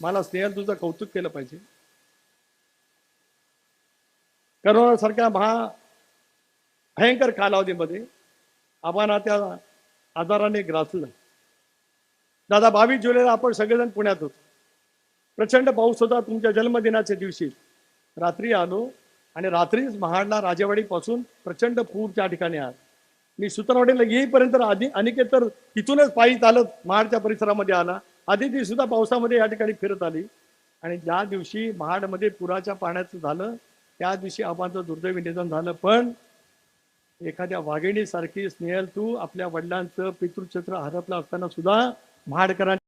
मला स्नेहल तुझं कौतुक केलं पाहिजे. करोनासारख्या महा भयंकर कालावधीमध्ये आम्हाला त्या आजाराने ग्रासलं. दादा बावीस जुलैला आपण सगळेजण पुण्यात होतो. प्रचंड पाऊस होता तुमच्या जन्मदिनाच्या दिवशी. रात्री आलो आणि रात्रीच महाडला राजेवाडीपासून प्रचंड पूर त्या ठिकाणी आला. मी सुतनवाडीला येईपर्यंत आधी अनिकेत तर तिथूनच पायी चालत महाडच्या परिसरामध्ये आला. आधी ती सुद्धा पावसामध्ये या ठिकाणी फिरत आली. आणि ज्या दिवशी महाडमध्ये पुराच्या पाण्याचं झालं त्या दिवशी आबांचं दुर्दैवी निधन झालं. पण एखाद्या वाघिणीसारखी स्नेहल तू आपल्या वडिलांचं पितृक्षेत्र हरपलं असताना सुद्धा महाडकरांच्या